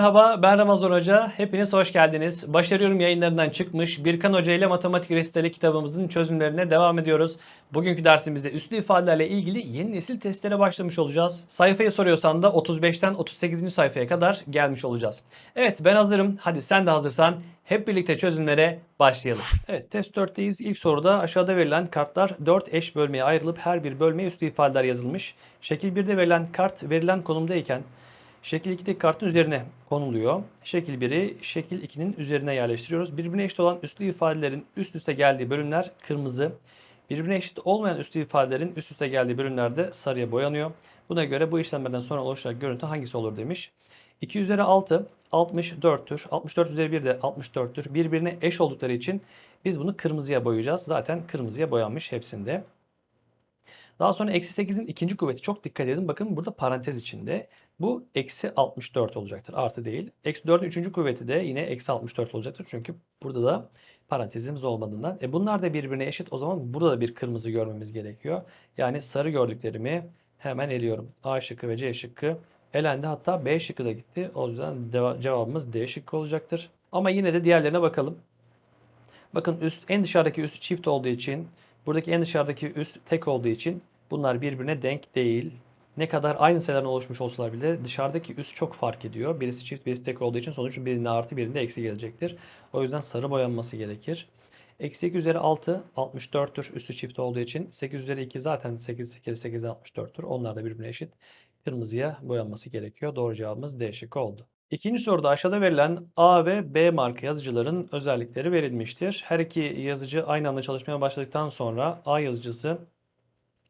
Merhaba ben Ramazan Hoca. Hepiniz hoş geldiniz. Başarıyorum yayınlarından çıkmış Birkan Hoca ile Matematik Resitali kitabımızın çözümlerine devam ediyoruz. Bugünkü dersimizde üslü ifadelerle ilgili yeni nesil testlere başlamış olacağız. Sayfayı soruyorsan da 35'ten 38. sayfaya kadar gelmiş olacağız. Evet ben hazırım. Hadi sen de hazırsan hep birlikte çözümlere başlayalım. Evet test 4'teyiz. İlk soruda aşağıda verilen kartlar 4 eş bölmeye ayrılıp her bir bölmeye üslü ifadeler yazılmış. Şekil 1'de verilen kart verilen konumdayken Şekil 2'deki kartın üzerine konuluyor. Şekil 1'i şekil 2'nin üzerine yerleştiriyoruz. Birbirine eşit olan üslü ifadelerin üst üste geldiği bölümler kırmızı. Birbirine eşit olmayan üslü ifadelerin üst üste geldiği bölümlerde sarıya boyanıyor. Buna göre bu işlemlerden sonra oluşacak görüntü hangisi olur demiş. 2 üzeri 6 64'tür. 64 üzeri 1 de 64'tür. Birbirine eş oldukları için biz bunu kırmızıya boyayacağız. Zaten kırmızıya boyanmış hepsinde. Daha sonra eksi 8'in ikinci kuvveti çok dikkat edin. Bakın burada parantez içinde. Bu eksi 64 olacaktır. Artı değil. Eksi 4'ün üçüncü kuvveti de yine eksi 64 olacaktır. Çünkü burada da parantezimiz olmadığından. E bunlar da birbirine eşit. O zaman burada da bir kırmızı görmemiz gerekiyor. Yani sarı gördüklerimi hemen eliyorum. A şıkkı ve C şıkkı elendi. Hatta B şıkkı da gitti. O yüzden cevabımız D şıkkı olacaktır. Ama yine de diğerlerine bakalım. Bakın üst en dışarıdaki üst çift olduğu için buradaki en dışarıdaki üst tek olduğu için bunlar birbirine denk değil. Ne kadar aynı sayılardan oluşmuş olsalar bile dışarıdaki üst çok fark ediyor. Birisi çift birisi tek olduğu için sonuç birinde artı birinde eksi gelecektir. O yüzden sarı boyanması gerekir. Eksi 2 üzeri 6 64'tür üstü çift olduğu için. 8 üzeri 2 zaten 8 kere 8 64'tür. Onlar da birbirine eşit. Kırmızıya boyanması gerekiyor. Doğru cevabımız D şıkkı oldu. İkinci soruda aşağıda verilen A ve B marka yazıcıların özellikleri verilmiştir. Her iki yazıcı aynı anda çalışmaya başladıktan sonra A yazıcısı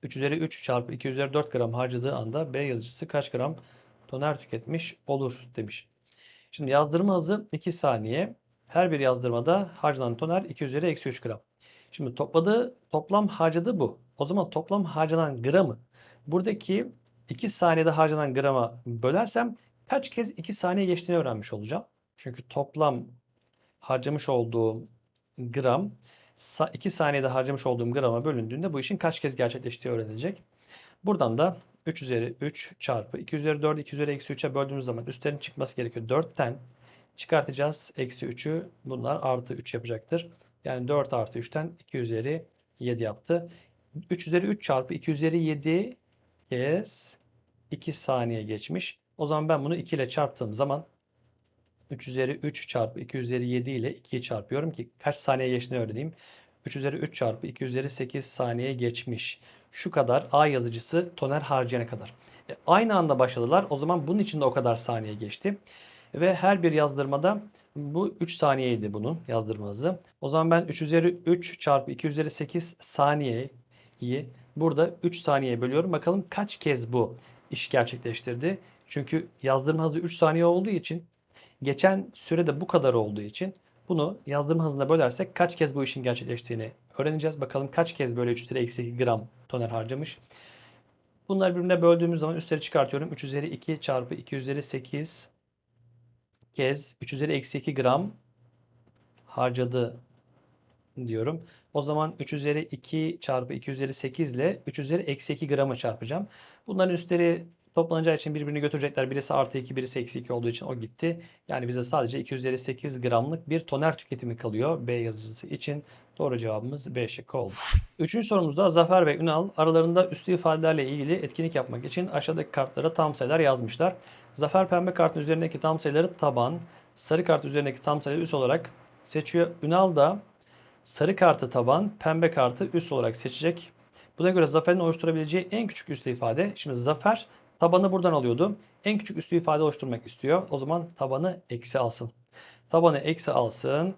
3 üzeri 3 çarpı 2 üzeri 4 gram harcadığı anda B yazıcısı kaç gram toner tüketmiş olur demiş. Şimdi yazdırma hızı 2 saniye. Her bir yazdırmada harcanan toner 2 üzeri eksi 3 gram. Şimdi topladığı toplam harcadığı bu. O zaman toplam harcanan gramı buradaki 2 saniyede harcanan grama bölersem kaç kez 2 saniye geçtiğini öğrenmiş olacağım. Çünkü toplam harcamış olduğum gram 2 saniyede harcamış olduğum grama bölündüğünde bu işin kaç kez gerçekleştiği öğrenilecek. Buradan da 3 üzeri 3 çarpı 2 üzeri 4'ü 2 üzeri eksi 3'e böldüğümüz zaman üstlerin çıkması gerekiyor. 4'ten çıkartacağız. Eksi 3'ü bunlar artı 3 yapacaktır. Yani 4 artı 3'ten 2 üzeri 7 yaptı. 3 üzeri 3 çarpı 2 üzeri 7 kez 2 saniye geçmiş. O zaman ben bunu 2 ile çarptığım zaman 3 üzeri 3 çarpı 2 üzeri 7 ile 2'yi çarpıyorum ki kaç saniye geçtiğini öğreneyim. 3 üzeri 3 çarpı 2 üzeri 8 saniye geçmiş. Şu kadar A yazıcısı toner harcayana kadar. E, aynı anda başladılar. O zaman bunun için de o kadar saniye geçti. Ve her bir yazdırmada bu 3 saniyeydi bunun yazdırma hızı. O zaman ben 3 üzeri 3 çarpı 2 üzeri 8 saniyeyi burada 3 saniyeye bölüyorum. Bakalım kaç kez bu iş gerçekleştirdi. Çünkü yazdırma hızı 3 saniye olduğu için geçen sürede bu kadar olduğu için bunu yazdırma hızına bölersek kaç kez bu işin gerçekleştiğini öğreneceğiz. Bakalım kaç kez böyle 3 üzeri eksi 2 gram toner harcamış. Bunları birbirine böldüğümüz zaman üstleri çıkartıyorum. 3 üzeri 2 çarpı 2 üzeri 8 kez 3 üzeri eksi 2 gram harcadı diyorum. O zaman 3 üzeri 2 çarpı 2 üzeri 8 ile 3 üzeri eksi 2 gramı çarpacağım. Bunların üstleri toplanacağı için birbirini götürecekler. Birisi artı 2, birisi eksi 2 olduğu için o gitti. Yani bize sadece 2 üzeri 8 gramlık bir toner tüketimi kalıyor B yazıcısı için. Doğru cevabımız B şıkkı oldu. Üçüncü sorumuzda Zafer ve Ünal aralarında üslü ifadelerle ilgili etkinlik yapmak için aşağıdaki kartlara tam sayılar yazmışlar. Zafer pembe kartın üzerindeki tam sayıları taban, sarı kart üzerindeki tam sayıları üst olarak seçiyor. Ünal da sarı kartı taban, pembe kartı üst olarak seçecek. Buna göre Zafer'in oluşturabileceği en küçük üslü ifade. Şimdi Zafer tabanı buradan alıyordu. En küçük üslü ifade oluşturmak istiyor. O zaman tabanı eksi alsın. Tabanı eksi alsın.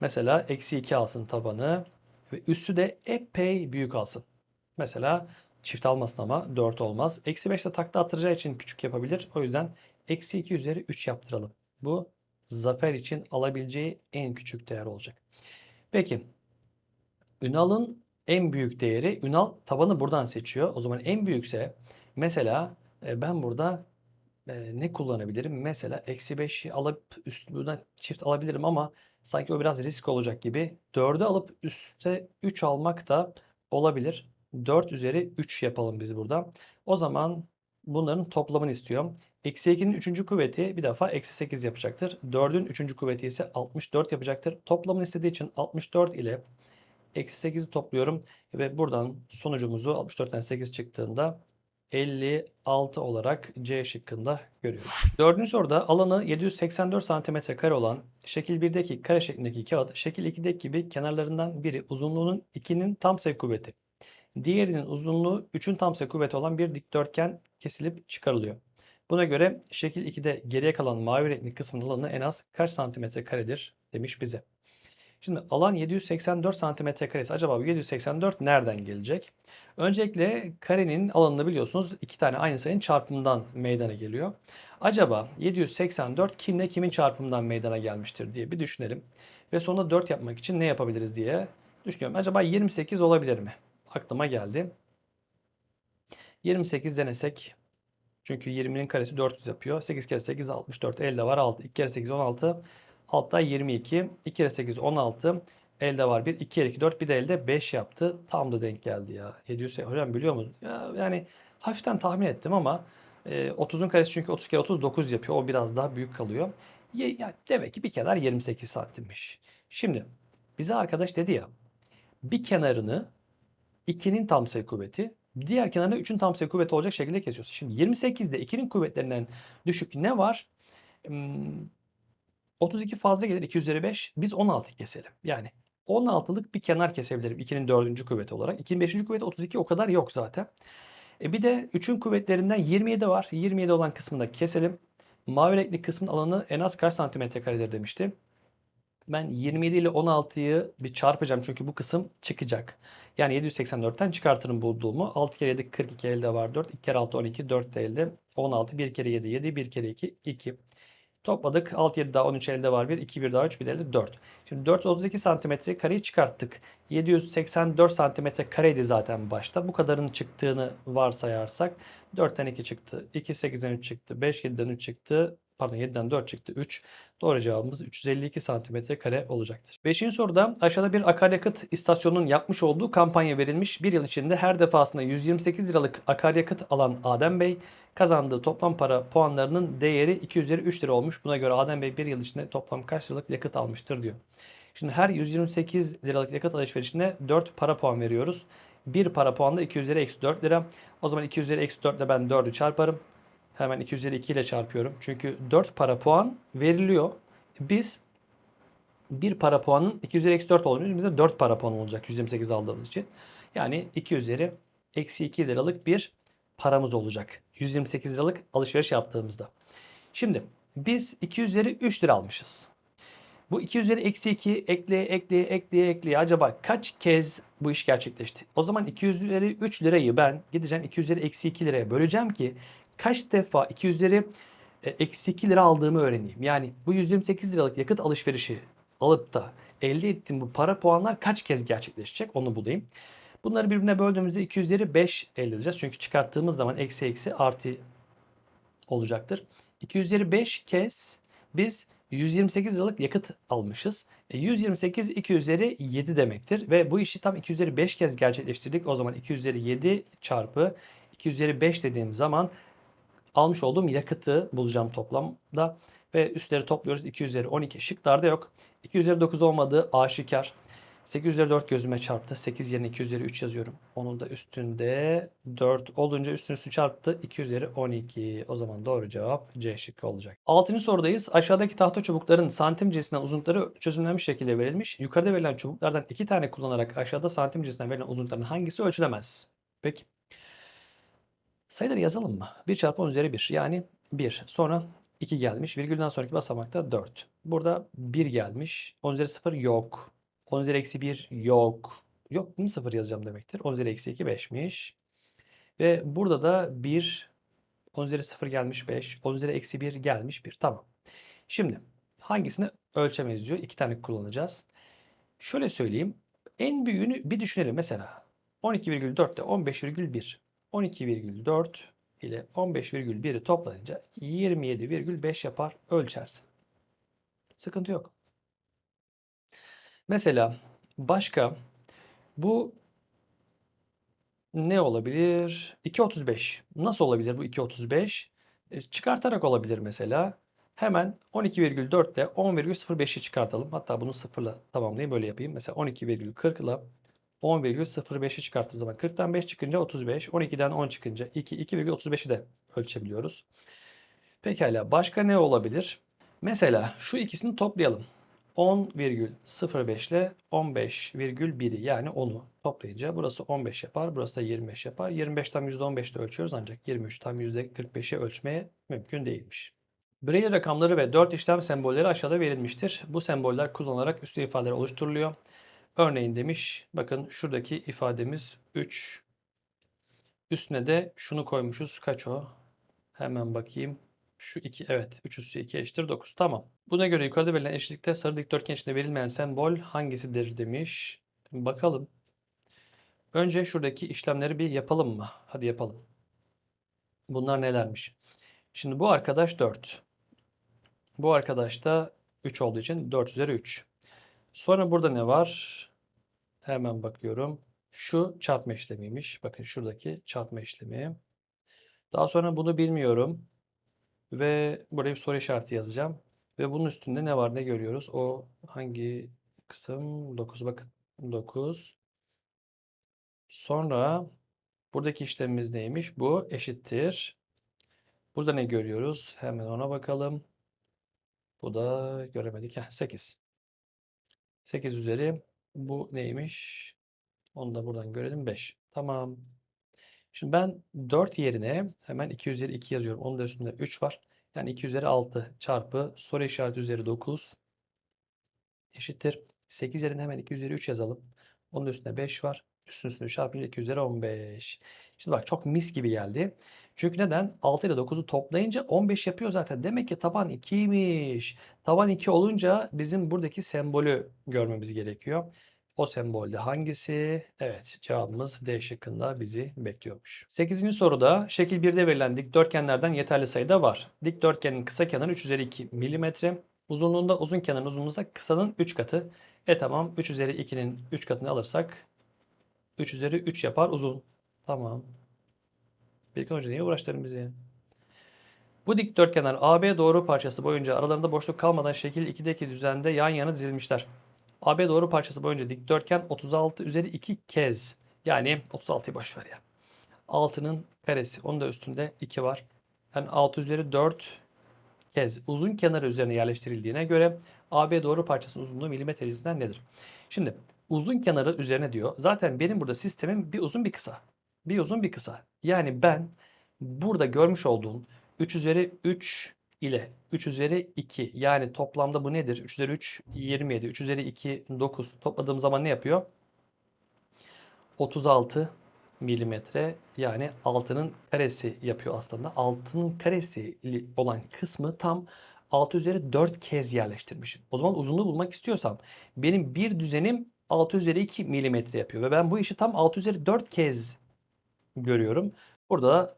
Mesela eksi 2 alsın tabanı. Ve üssü de epey büyük alsın. Mesela çift almasın ama 4 olmaz. Eksi 5 de takla attıracağı için küçük yapabilir. O yüzden eksi 2 üzeri 3 yaptıralım. Bu Zafer için alabileceği en küçük değer olacak. Peki Ünal'ın en büyük değeri Ünal tabanı buradan seçiyor. O zaman en büyükse mesela e, ben burada e, ne kullanabilirim? Mesela eksi 5'i alıp üstüne çift alabilirim ama sanki o biraz risk olacak gibi. 4'ü alıp üste 3 almak da olabilir. 4 üzeri 3 yapalım biz burada. O zaman bunların toplamını istiyorum. Eksi 2'nin 3. kuvveti bir defa eksi 8 yapacaktır. 4'ün 3. kuvveti ise 64 yapacaktır. Toplamını istediği için 64 ile eksi 8'i topluyorum. Ve buradan sonucumuzu 64'ten 8 çıktığında 56 olarak C şıkkında görüyoruz. Dördüncü soruda alanı 784 cm kare olan şekil 1'deki kare şeklindeki kağıt şekil 2'deki gibi kenarlarından biri uzunluğunun 2'nin tam sayı kuvveti. Diğerinin uzunluğu 3'ün tam sayı kuvveti olan bir dikdörtgen kesilip çıkarılıyor. Buna göre şekil 2'de geriye kalan mavi renkli kısmın alanı en az kaç santimetre karedir demiş bize. Şimdi alan 784 santimetre karesi. Acaba bu 784 nereden gelecek? Öncelikle karenin alanını biliyorsunuz iki tane aynı sayının çarpımından meydana geliyor. Acaba 784 kimle kimin çarpımından meydana gelmiştir diye bir düşünelim. Ve sonra 4 yapmak için ne yapabiliriz diye düşünüyorum. Acaba 28 olabilir mi? Aklıma geldi. 28 denesek çünkü 20'nin karesi 400 yapıyor. 8 kere 8 64. Elde var 6. 2 kere 8 16. Altta 22. 2 kere 8 16. Elde var 1. 2 kere 2 4. Bir de elde 5 yaptı. Tam da denk geldi ya. 700 hocam biliyor musun? Ya, yani hafiften tahmin ettim ama e, 30'un karesi çünkü 30 kere 39 yapıyor. O biraz daha büyük kalıyor. Ya, ya, demek ki bir kenar 28 santimmiş. Şimdi bize arkadaş dedi ya bir kenarını 2'nin tam sayı kuvveti diğer kenarına 3'ün tam sayı kuvveti olacak şekilde kesiyorsun. Şimdi 28'de 2'nin kuvvetlerinden düşük ne var? Hmm, 32 fazla gelir 2 üzeri 5. Biz 16 keselim. Yani 16'lık bir kenar kesebilirim 2'nin 4. kuvveti olarak. 2'nin 5. kuvveti 32 o kadar yok zaten. E bir de 3'ün kuvvetlerinden 27 var. 27 olan kısmını da keselim. Mavi renkli kısmın alanı en az kaç santimetre karedir demişti. Ben 27 ile 16'yı bir çarpacağım çünkü bu kısım çıkacak. Yani 784'ten çıkartırım bulduğumu. 6 kere 7 42 elde var 4. 2 kere 6 12 4 de elde. 16 1 kere 7 7 1 kere 2 2. Topladık. 6 7 daha 13 elde var 1. 2 1 daha 3 bir de elde 4. Şimdi 432 santimetre kareyi çıkarttık. 784 santimetre kareydi zaten başta. Bu kadarın çıktığını varsayarsak 4'ten 2 çıktı. 2 8'den 3 çıktı. 5 7'den 3 çıktı. Pardon 7'den 4 çıktı 3. Doğru cevabımız 352 santimetre kare olacaktır. Beşinci soruda aşağıda bir akaryakıt istasyonunun yapmış olduğu kampanya verilmiş. Bir yıl içinde her defasında 128 liralık akaryakıt alan Adem Bey kazandığı toplam para puanlarının değeri 2 üzeri 3 lira olmuş. Buna göre Adem Bey bir yıl içinde toplam kaç liralık yakıt almıştır diyor. Şimdi her 128 liralık yakıt alışverişine 4 para puan veriyoruz. 1 para puan da 2 üzeri eksi 4 lira. O zaman 2 üzeri eksi 4 ile ben 4'ü çarparım. Hemen 2 üzeri 2 ile çarpıyorum. Çünkü 4 para puan veriliyor. Biz 1 para puanın 2 üzeri eksi 4 olduğunu bize 4 para puan olacak 128 aldığımız için. Yani 2 üzeri eksi 2 liralık bir paramız olacak. 128 liralık alışveriş yaptığımızda. Şimdi biz 2 üzeri 3 lira almışız. Bu 2 üzeri eksi 2 ekleye ekleye ekleye ekleye acaba kaç kez bu iş gerçekleşti? O zaman 2 üzeri 3 lirayı ben gideceğim 2 üzeri eksi 2 liraya böleceğim ki kaç defa 2 üzeri e, eksi 2 lira aldığımı öğreneyim. Yani bu 128 liralık yakıt alışverişi alıp da elde ettiğim bu para puanlar kaç kez gerçekleşecek onu bulayım. Bunları birbirine böldüğümüzde 2 üzeri 5 elde edeceğiz. Çünkü çıkarttığımız zaman eksi eksi artı olacaktır. 2 üzeri 5 kez biz 128 liralık yakıt almışız. E 128 2 üzeri 7 demektir. Ve bu işi tam 2 üzeri 5 kez gerçekleştirdik. O zaman 2 üzeri 7 çarpı 2 üzeri 5 dediğim zaman almış olduğum yakıtı bulacağım toplamda. Ve üstleri topluyoruz. 2 üzeri 12 şıklarda yok. 2 üzeri 9 olmadığı aşikar. 8 üzeri 4 gözüme çarptı. 8 yerine 2 üzeri 3 yazıyorum. Onun da üstünde 4 olunca üstün üstü çarptı. 2 üzeri 12. O zaman doğru cevap C şıkkı olacak. 6. sorudayız. Aşağıdaki tahta çubukların santim cinsinden uzunlukları çözümlenmiş şekilde verilmiş. Yukarıda verilen çubuklardan 2 tane kullanarak aşağıda santim cinsinden verilen uzunlukların hangisi ölçülemez? Peki. Sayıları yazalım mı? 1 çarpı 10 üzeri 1. Yani 1. Sonra 2 gelmiş. Virgülden sonraki basamakta 4. Burada 1 gelmiş. 10 üzeri 0 yok. 10 üzeri eksi 1 yok. Yok mu 0 yazacağım demektir. 10 üzeri eksi 2 5'miş. Ve burada da 1 10 üzeri 0 gelmiş 5. 10 üzeri eksi 1 gelmiş 1. Tamam. Şimdi hangisini ölçemeyiz diyor. 2 tane kullanacağız. Şöyle söyleyeyim. En büyüğünü bir düşünelim. Mesela 12,4 ile 15,1. 12,4 ile 15,1'i toplayınca 27,5 yapar. Ölçersin. Sıkıntı yok. Mesela başka bu ne olabilir? 2.35. Nasıl olabilir bu 2.35? E, çıkartarak olabilir mesela. Hemen 12,4 ile 10,05'i çıkartalım. Hatta bunu sıfırla tamamlayayım böyle yapayım. Mesela 12,40 ile 10,05'i çıkarttığım zaman 40'tan 5 çıkınca 35, 12'den 10 çıkınca 2, 2,35'i de ölçebiliyoruz. Pekala başka ne olabilir? Mesela şu ikisini toplayalım. 10,05 ile 15,1'i yani 10'u toplayınca burası 15 yapar. Burası da 25 yapar. 25 tam %15'te ölçüyoruz ancak 23 tam %45'i ölçmeye mümkün değilmiş. Braille rakamları ve 4 işlem sembolleri aşağıda verilmiştir. Bu semboller kullanılarak üslü ifadeler oluşturuluyor. Örneğin demiş bakın şuradaki ifademiz 3. Üstüne de şunu koymuşuz. Kaç o? Hemen bakayım. Şu 2 evet 3 üssü 2 eşittir 9. Tamam. Buna göre yukarıda verilen eşitlikte sarı dikdörtgen içinde verilmeyen sembol hangisidir demiş. Bakalım. Önce şuradaki işlemleri bir yapalım mı? Hadi yapalım. Bunlar nelermiş? Şimdi bu arkadaş 4. Bu arkadaş da 3 olduğu için 4 üzeri 3. Sonra burada ne var? Hemen bakıyorum. Şu çarpma işlemiymiş. Bakın şuradaki çarpma işlemi. Daha sonra bunu bilmiyorum. Ve buraya bir soru işareti yazacağım. Ve bunun üstünde ne var ne görüyoruz? O hangi kısım? 9 bakın. 9. Sonra buradaki işlemimiz neymiş? Bu eşittir. Burada ne görüyoruz? Hemen ona bakalım. Bu da göremedik. Heh, 8. 8 üzeri bu neymiş? Onu da buradan görelim 5. Tamam. Şimdi ben 4 yerine hemen 2 üzeri 2 yazıyorum. Onun da üstünde 3 var. Yani 2 üzeri 6 çarpı soru işareti üzeri 9 eşittir. 8 yerine hemen 2 üzeri 3 yazalım. Onun üstünde 5 var. Üstün üstüne çarpınca 2 üzeri 15. Şimdi bak çok mis gibi geldi. Çünkü neden? 6 ile 9'u toplayınca 15 yapıyor zaten. Demek ki taban 2'ymiş. Taban 2 olunca bizim buradaki sembolü görmemiz gerekiyor. O sembolde hangisi? Evet cevabımız D şıkkında bizi bekliyormuş. 8. soruda şekil 1'de verilen dikdörtgenlerden yeterli sayıda var. Dikdörtgenin kısa kenarı 3 üzeri 2 mm. Uzunluğunda uzun kenarın uzunluğunda kısanın 3 katı. E tamam 3 üzeri 2'nin 3 katını alırsak 3 üzeri 3 yapar uzun. Tamam. Birkan Hoca niye uğraştırdın bizi? Bu dikdörtgenler AB doğru parçası boyunca aralarında boşluk kalmadan şekil 2'deki düzende yan yana dizilmişler. AB doğru parçası boyunca dikdörtgen 36 üzeri 2 kez. Yani 36'yı boş ver ya. 6'nın karesi. Onun da üstünde 2 var. Yani 6 üzeri 4 kez uzun kenarı üzerine yerleştirildiğine göre AB doğru parçasının uzunluğu milimetre cinsinden nedir? Şimdi uzun kenarı üzerine diyor. Zaten benim burada sistemim bir uzun bir kısa. Bir uzun bir kısa. Yani ben burada görmüş olduğum 3 üzeri 3 ile 3 üzeri 2 yani toplamda bu nedir? 3 üzeri 3 27, 3 üzeri 2 9 topladığım zaman ne yapıyor? 36 milimetre yani altının karesi yapıyor aslında. Altının karesi olan kısmı tam 6 üzeri 4 kez yerleştirmişim. O zaman uzunluğu bulmak istiyorsam benim bir düzenim 6 üzeri 2 milimetre yapıyor ve ben bu işi tam 6 üzeri 4 kez görüyorum. Burada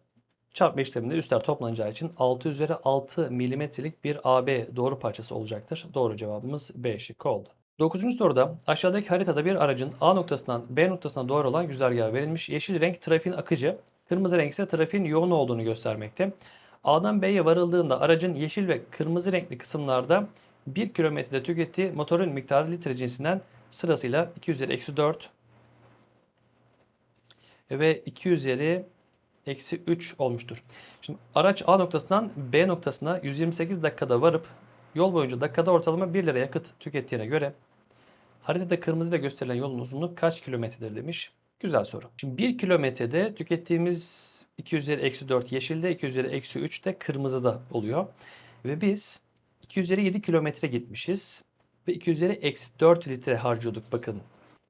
çarpma işleminde üstler toplanacağı için 6 üzeri 6 milimetrelik bir AB doğru parçası olacaktır. Doğru cevabımız B şıkkı oldu. 9. soruda aşağıdaki haritada bir aracın A noktasından B noktasına doğru olan güzergahı verilmiş. Yeşil renk trafiğin akıcı, kırmızı renk ise trafiğin yoğun olduğunu göstermekte. A'dan B'ye varıldığında aracın yeşil ve kırmızı renkli kısımlarda 1 kilometrede tükettiği motorun miktarı litre cinsinden sırasıyla 2 üzeri eksi 4 ve 2 üzeri eksi 3 olmuştur. Şimdi araç A noktasından B noktasına 128 dakikada varıp yol boyunca dakikada ortalama 1 lira yakıt tükettiğine göre haritada kırmızı ile gösterilen yolun uzunluğu kaç kilometredir demiş. Güzel soru. Şimdi 1 kilometrede tükettiğimiz 2 üzeri eksi 4 yeşilde, 2 üzeri eksi 3 de kırmızıda oluyor. Ve biz 2 üzeri 7 kilometre gitmişiz. Ve 2 üzeri eksi 4 litre harcıyorduk bakın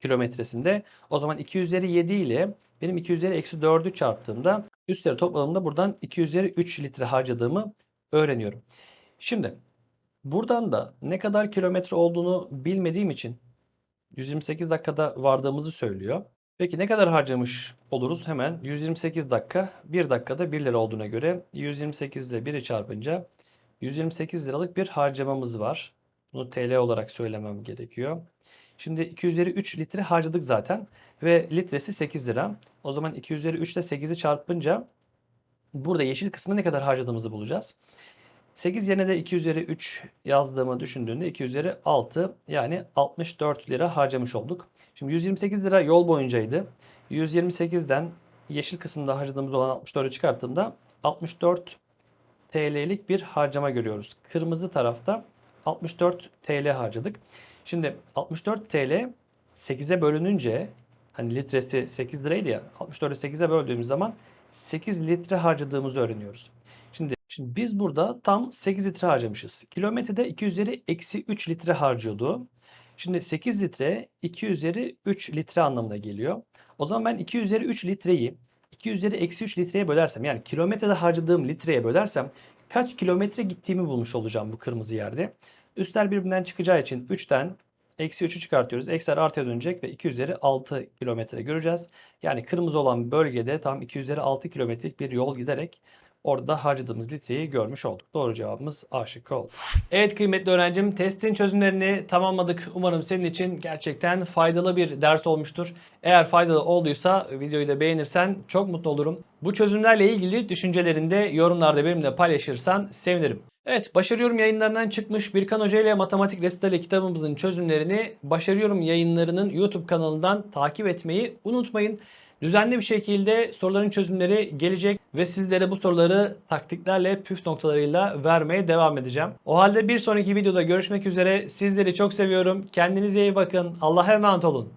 kilometresinde. O zaman 2 üzeri 7 ile benim 2 üzeri eksi 4'ü çarptığımda üstleri topladığımda buradan 2 üzeri 3 litre harcadığımı öğreniyorum. Şimdi buradan da ne kadar kilometre olduğunu bilmediğim için 128 dakikada vardığımızı söylüyor. Peki ne kadar harcamış oluruz? Hemen 128 dakika 1 dakikada 1 lira olduğuna göre 128 ile 1'i çarpınca 128 liralık bir harcamamız var. Bunu TL olarak söylemem gerekiyor. Şimdi 2 üzeri 3 litre harcadık zaten ve litresi 8 lira. O zaman 2 üzeri 3 ile 8'i çarpınca burada yeşil kısmı ne kadar harcadığımızı bulacağız. 8 yerine de 2 üzeri 3 yazdığımı düşündüğünde 2 üzeri 6 yani 64 lira harcamış olduk. Şimdi 128 lira yol boyuncaydı. 128'den yeşil kısımda harcadığımız olan 64'ü çıkarttığımda 64 TL'lik bir harcama görüyoruz. Kırmızı tarafta 64 TL harcadık. Şimdi 64 TL 8'e bölününce hani litresi 8 liraydı ya 64'ü 8'e böldüğümüz zaman 8 litre harcadığımızı öğreniyoruz. Şimdi, şimdi biz burada tam 8 litre harcamışız. Kilometrede 2 üzeri eksi 3 litre harcıyordu. Şimdi 8 litre 2 üzeri 3 litre anlamına geliyor. O zaman ben 2 üzeri 3 litreyi 2 üzeri eksi 3 litreye bölersem yani kilometrede harcadığım litreye bölersem kaç kilometre gittiğimi bulmuş olacağım bu kırmızı yerde. Üstler birbirinden çıkacağı için 3'ten eksi 3'ü çıkartıyoruz. Eksiler artıya dönecek ve 2 üzeri 6 kilometre göreceğiz. Yani kırmızı olan bölgede tam 2 üzeri 6 kilometrelik bir yol giderek orada harcadığımız litreyi görmüş olduk. Doğru cevabımız A şıkkı oldu. Evet kıymetli öğrencim testin çözümlerini tamamladık. Umarım senin için gerçekten faydalı bir ders olmuştur. Eğer faydalı olduysa videoyu da beğenirsen çok mutlu olurum. Bu çözümlerle ilgili düşüncelerini de yorumlarda benimle paylaşırsan sevinirim. Evet, Başarıyorum yayınlarından çıkmış Birkan Hoca ile Matematik Resitali kitabımızın çözümlerini Başarıyorum yayınlarının YouTube kanalından takip etmeyi unutmayın. Düzenli bir şekilde soruların çözümleri gelecek ve sizlere bu soruları taktiklerle, püf noktalarıyla vermeye devam edeceğim. O halde bir sonraki videoda görüşmek üzere. Sizleri çok seviyorum. Kendinize iyi bakın. Allah'a emanet olun.